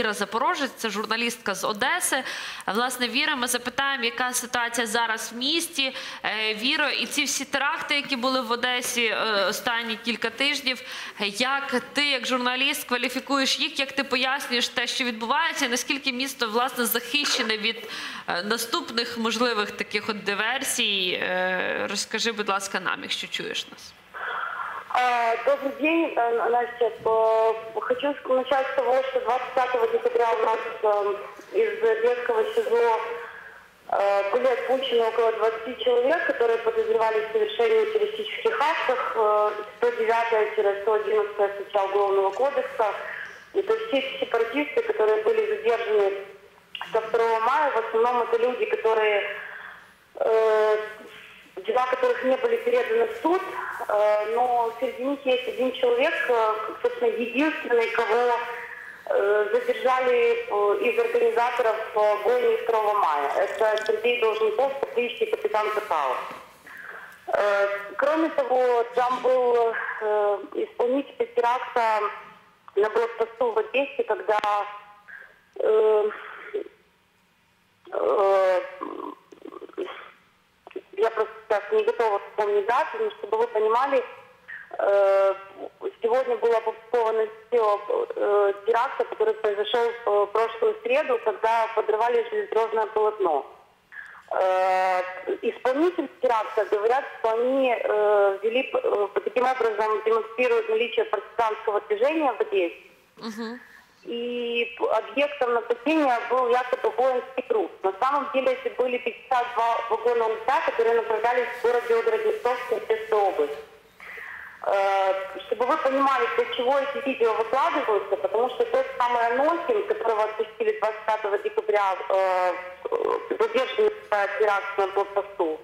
Віра Запорожець, це журналістка з Одеси. Власне, Віра, ми запитаємо, яка ситуація зараз в місті. Е, Віро, і ці всі теракти, які були в Одесі е, останні кілька тижнів. Як ти, як журналіст, кваліфікуєш їх? Як ти пояснюєш те, що відбувається? і Наскільки місто власне захищене від е, наступних можливих таких от диверсій? Розкажи, будь ласка, нам, якщо чуєш нас. А, Добрый день, э, Настя. Э, Хочу начать с того, что 25 декабря у нас э, из детского СИЗО были отпущены около 20 человек, которые подозревались в совершении террористических актов. Э, 109-111 статья Уголовного кодекса. Это все эти сепаратисты, которые были задержаны со 2 мая. В основном это люди, которые дела которых не были переданы в суд, э, но среди них есть один человек, э, собственно, единственный, кого э, задержали из организаторов бойни 2 мая. Это Сергей по кличке капитан Катау. Э, Кроме того, там был исполнитель теракта на блокпосту в Одессе, когда э, э, я просто сейчас не готова вспомнить дату, но чтобы вы понимали, э, сегодня было опубликовано видео э, теракта, который произошел в прошлую среду, когда подрывали железнодорожное полотно. Э, Исполнитель теракта говорят, что они э, вели, э, таким образом демонстрируют наличие партизанского движения в Одессе. И объектом нападения был якобы воинский труд. На самом деле это были 52 вагона УНТА, которые направлялись в город Белгород-Днестровский, Одесская. Э, Чтобы вы понимали, для чего эти видео выкладываются, потому что тот самый Анохин, которого отпустили 25 декабря, э, задержанный за теракт на блокпосту,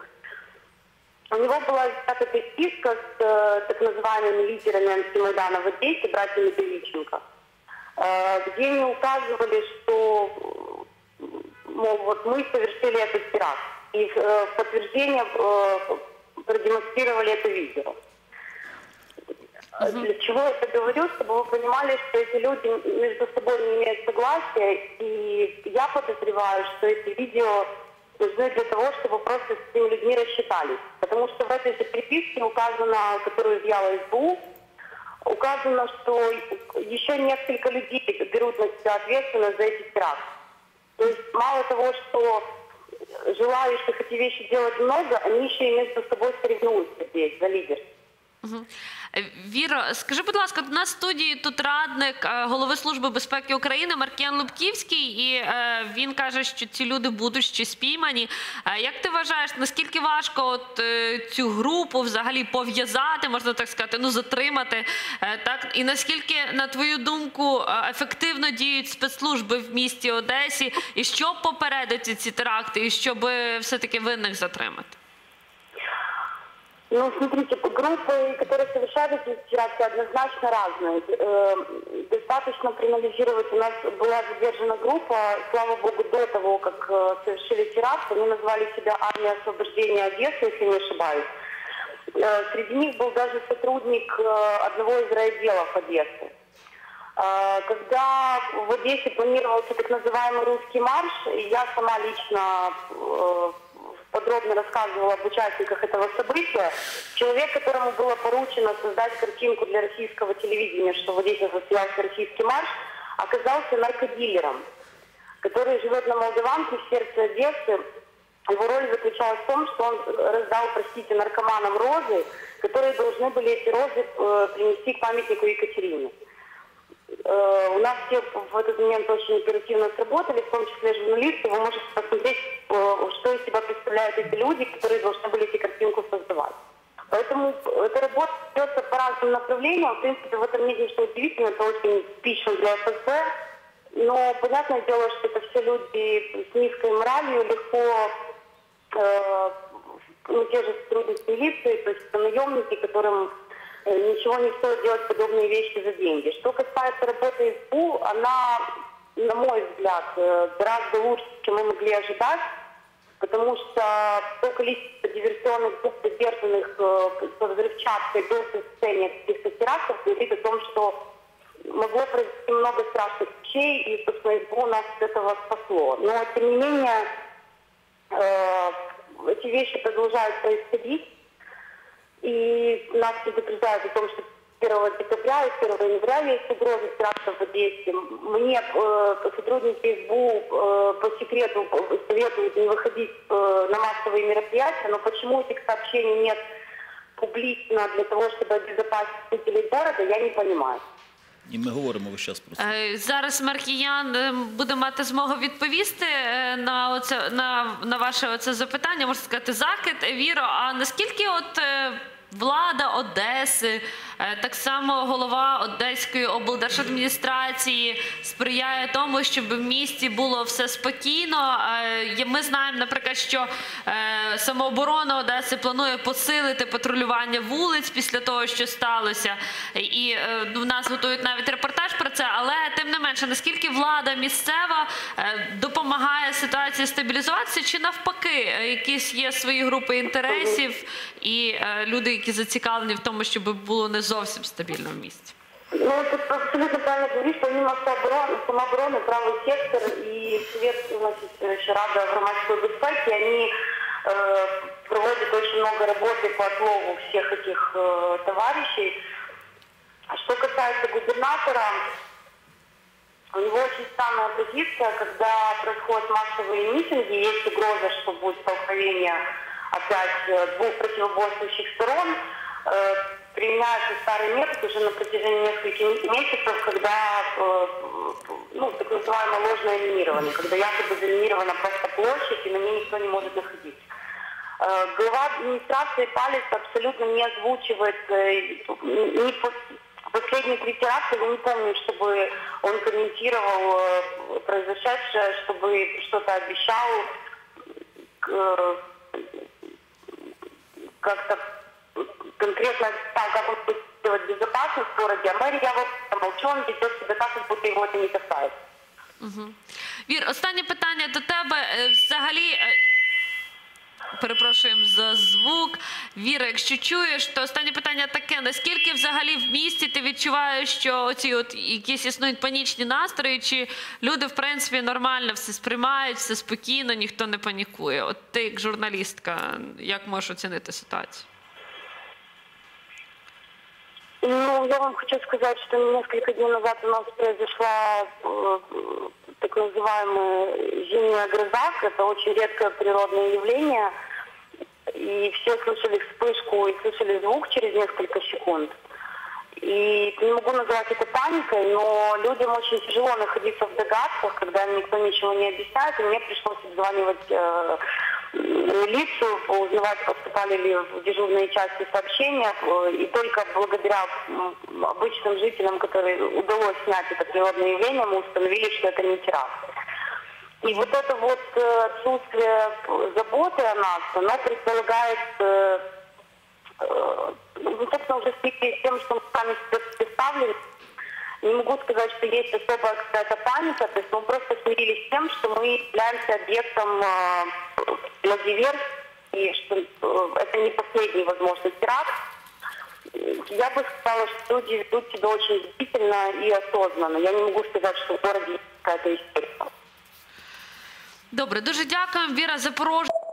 у него была взята переписка с э, так называемыми лидерами антимайдана в Одессе, братьями Беличенко, где они указывали, что э, мол, вот мы совершили этот теракт. И э, в подтверждение э, продемонстрировали это видео. Для чего я это говорю? Чтобы вы понимали, что эти люди между собой не имеют согласия. И я подозреваю, что эти видео нужны для того, чтобы просто с этими людьми рассчитались. Потому что в этой же переписке указано, которую изъяла СБУ, указано, что еще несколько людей берут на себя ответственность за эти теракты. То есть мало того, что желающих эти вещи делать много, они еще и между собой соревнуются здесь за лидерство. Е, Віро, скажи, будь ласка, у нас студії тут радник е, голови Служби безпеки України Маркіян Лубківський, і е, він каже, що ці люди будуть ще спіймані. Як ти вважаєш, наскільки важко от цю групу взагалі пов'язати, можна так сказати, ну затримати? Так і наскільки, на твою думку, ефективно діють спецслужби в місті Одесі, і щоб попередити ці теракти, і щоб все таки винних затримати? Ну, смотрите, группы, которые совершают эти теракты, однозначно разные. Э, Достаточно проанализировать. У нас была задержана группа, слава богу, до того, как э, совершили теракт. Они назвали себя «Армия освобождения Одессы», если не ошибаюсь. Э, Среди них был даже сотрудник э, одного из райотделов Одессы. Э, Когда в Одессе планировался так называемый русский марш, я сама лично э, подробно рассказывала об участниках этого события, человек, которому было поручено создать картинку для российского телевидения, что в Одессе состоялся российский марш, оказался наркодилером, который живет на Молдаванке в сердце Одессы. Его роль заключалась в том, что он раздал, простите, наркоманам розы, которые должны были эти розы э, принести к памятнику Екатерине. Э, У нас все в этот момент очень оперативно сработали, в том числе журналисты. Вы можете посмотреть, представляют эти люди, которые должны были эти картинку создавать. Поэтому эта работа ведется по разным направлениям. В принципе, в этом нет ничего удивительного, это очень типично для ФСБ. Но понятное дело, что это все люди с низкой моралью, легко э, ну, те же сотрудники милиции, то есть наемники, которым э, ничего не стоит делать подобные вещи за деньги. Что касается работы СБУ, она, на мой взгляд, э, гораздо лучше, чем мы могли ожидать, потому что то количество диверсионных групп, задержанных э, со взрывчаткой до состояния каких-то терактов, говорит о том, что могло произойти много страшных вещей, и, собственно, СБУ нас от этого спасло. Но, тем не менее, э, эти вещи продолжают происходить, и нас предупреждают о том, что 1 декабря и 1 января есть угрозы теракта в Одессе. Мне э, сотрудники СБУ э, по секрету советуют не выходить э, на массовые мероприятия, но почему этих сообщений нет публично для того, чтобы обезопасить жителей города, я не понимаю. І ми говоримо весь час про це. Е, Зараз Маркіян е, буде мати змогу відповісти е, на оце на, на ваше оце запитання, можна сказати, закид. Віро, а наскільки от е, влада Одеси, е, Так само голова Одеської облдержадміністрації сприяє тому, щоб в місті було все спокійно? Е, Ми знаємо, наприклад, що е, самооборона Одеси планує посилити патрулювання вулиць після того, що сталося. І е, ну, в нас готують навіть репортаж про це. Але тим не менше, наскільки влада місцева е, допомагає ситуації стабілізуватися, чи навпаки, е, якісь є свої групи інтересів і е, люди, які зацікавлені в тому, щоб було не зовсім стабільно в місті? Ну, ты абсолютно правильно говоришь, помимо самообороны, самообороны, правый сектор и Совет, значит, еще Рада громадской безпеки, они э, проводят очень много работы по отлову всех этих э, товарищей. А что касается губернатора, у него очень странная позиция, когда происходят массовые митинги, есть угроза, что будет столкновение опять э, двух противоборствующих сторон, э, применяется старый метод уже на протяжении нескольких месяцев, когда э, ну, так называемое ложное минирование, когда якобы заминирована просто площадь, и на ней никто не может находиться. Э, Глава администрации Палец абсолютно не озвучивает э, ни по- последний три теракта, я не помню, чтобы он комментировал произошедшее, чтобы что-то обещал, как-то конкретно так, как он будет делать безопасность в городе, а мэр я вот молчу, он ведет себя так, как будто его это не касается. Вір, останнє питання до тебе. Е, Взагалі. е, Перепрошуємо за звук. Віра, якщо чуєш, то останнє питання таке: наскільки взагалі в місті ти відчуваєш, що оці от якісь існують панічні настрої, чи люди в принципі нормально все сприймають, все спокійно, ніхто не панікує? От ти як журналістка, як можеш оцінити ситуацію? Ну, я вам хочу сказать, что несколько дней назад у нас произошла э, так называемая зимняя гроза. Это очень редкое природное явление. И все слышали вспышку и слышали звук через несколько секунд. И не могу назвать это паникой, но людям очень тяжело находиться в догадках, когда никто ничего не объясняет. И мне пришлось обзванивать э, милицию, узнавать, поступали ли в дежурные части сообщения. Э, И только благодаря обычным жителям, которые удалось снять это природное явление, мы установили, что это не теракт. И вот это вот э, отсутствие э, заботы о нас, оно предполагает, э, э, ну, собственно, уже с тем, что мы сами себе представили, не могу сказать, что есть особая какая-то паника, то есть мы просто смирились с тем, что мы являемся объектом э, диверсии, и что э, это не последний, возможно, теракт. Я бы сказала, что люди ведут себя очень бдительно и осознанно. Я не могу сказать, что в городе какая-то истерика. Добре, дуже дякуємо. Віра Запорожжя.